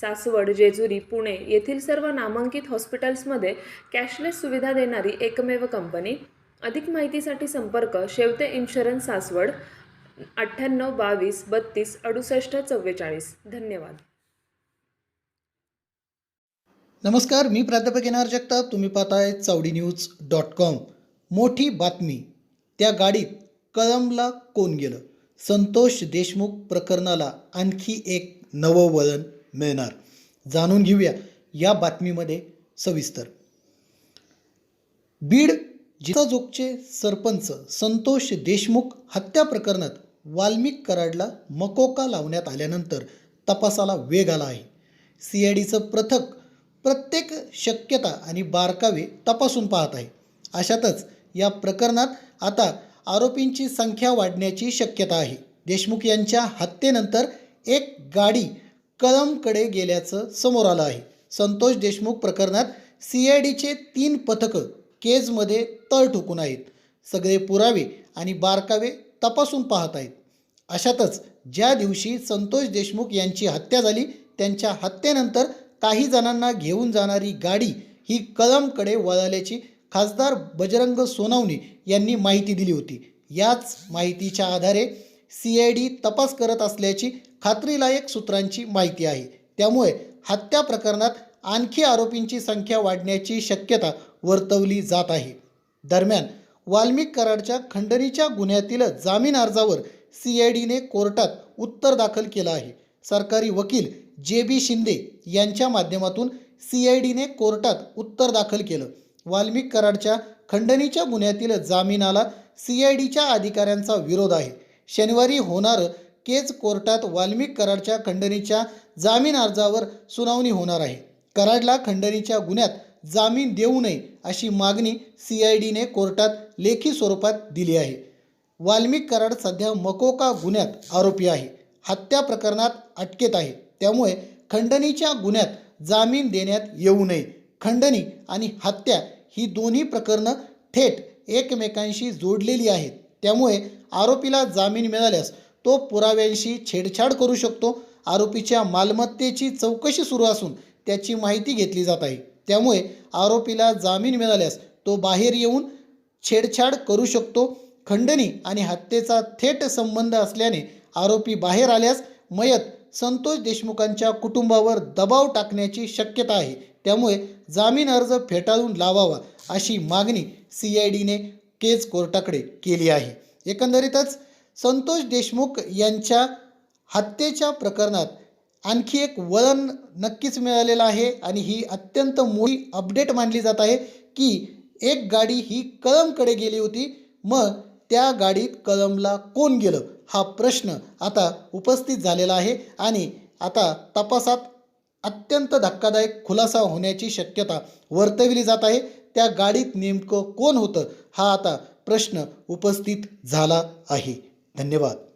सासवड जेजुरी पुणे येथील सर्व नामांकित हॉस्पिटल्समध्ये कॅशलेस सुविधा देणारी एकमेव कंपनी. अधिक माहितीसाठी संपर्क शेवते इन्शुरन्स सासवड अठ्ठ्याण्णव बावीस बत्तीस अडुसष्ट चव्वेचाळीस. धन्यवाद. नमस्कार मी प्राध्यापक येणार जगताप. तुम्ही पाहताय चावडी न्यूज डॉट कॉम. मोठी बातमी. त्या गाडीत कळंबला कोण गेलं? संतोष देशमुख प्रकरणाला आणखी एक नवं वळण मिळणार. जाणून घेऊया या बातमीमध्ये सविस्तर. बीड जिताजोगचे सरपंच संतोष देशमुख हत्या प्रकरणात वाल्मिक कराडला मकोका लावण्यात आल्यानंतर तपासाला वेग आला आहे. सी आय डीचं पथक प्रत्येक शक्यता आणि बारकावे तपासून पाहत आहे. अशातच या प्रकरणात आता आरोपींची संख्या वाढण्याची शक्यता आहे. देशमुख यांच्या हत्येनंतर एक गाडी कळमकडे गेल्याचं समोर आलं आहे. संतोष देशमुख प्रकरणात सी आय डीचे तीन पथकं केजमध्ये तळ ठोकून आहेत. सगळे पुरावे आणि बारकावे तपासून पाहत आहेत. अशातच ज्या दिवशी संतोष देशमुख यांची हत्या झाली त्यांच्या हत्येनंतर काही जणांना घेऊन जाणारी गाडी ही कळमकडे वळाल्याची खासदार बजरंग सोनवणे यांनी माहिती दिली होती. याच माहितीच्या आधारे सी आय डी तपास करत असल्याची खात्रीलायक सूत्रांची माहिती आहे. त्यामुळे हत्या प्रकरणात आणखी आरोपींची संख्या वाढण्याची शक्यता वर्तवली जात आहे. दरम्यान वाल्मिक कराडच्या खंडणीच्या गुन्ह्यातील जामीन अर्जावर सी आय डीने कोर्टात उत्तर दाखल केलं आहे. सरकारी वकील जे बी शिंदे यांच्या माध्यमातून सी आय डीने कोर्टात उत्तर दाखल केलं. वाल्मिक कराडच्या खंडणीच्या गुन्ह्यातील जामिनाला सी आय डीच्या अधिकाऱ्यांचा विरोध आहे. शनिवारी होणारं केज कोर्टात वाल्मिक कराडच्या खंडणीच्या जामीन अर्जावर सुनावणी होणार आहे. कराडला खंडणीच्या गुन्ह्यात जामीन देऊ नये अशी मागणी सी आय डीने कोर्टात लेखी स्वरूपात दिली आहे. वाल्मिक कराड सध्या मकोका गुन्ह्यात आरोपी आहे. हत्या प्रकरणात अटकेत आहे. त्यामुळे खंडणीच्या गुन्ह्यात जामीन देण्यात येऊ नये. खंडणी आणि हत्या ही दोन्ही प्रकरणं थेट एकमेकांशी जोडलेली आहेत. त्यामुळे आरोपीला जामीन मिळाल्यास तो पुराव्यांशी छेडछाड करू शकतो. आरोपीच्या मालमत्तेची चौकशी सुरू असून त्याची माहिती घेतली जात आहे. त्यामुळे आरोपीला जामीन मिळाल्यास तो बाहेर येऊन छेडछाड करू शकतो. खंडणी आणि हत्येचा थेट संबंध असल्याने आरोपी बाहेर आल्यास मयत संतोष देशमुखांच्या कुटुंबावर दबाव टाकण्याची शक्यता आहे. त्यामुळे जामीन अर्ज फेटाळून लावावा अशी मागणी सी आय डीने केज कोर्टाकडे केली आहे. एकंदरीतच संतोष देशमुख यांच्या हत्येच्या प्रकरणात आणखी एक वळण नक्कीच मिळालेलं आहे आणि ही अत्यंत मोठी अपडेट मानली जात आहे की एक गाडी ही कळमकडे गेली होती. मग त्या गाडीत कळमला कोण गेलं? हा प्रश्न आता उपस्थित झालेला आहे आणि आता तपासात अत्यंत धक्कादायक खुलासा होण्याची शक्यता वर्तविली जात आहे. त्या गाडीत नेमकं कोण होतं? हा आता प्रश्न उपस्थित झाला आहे. धन्यवाद.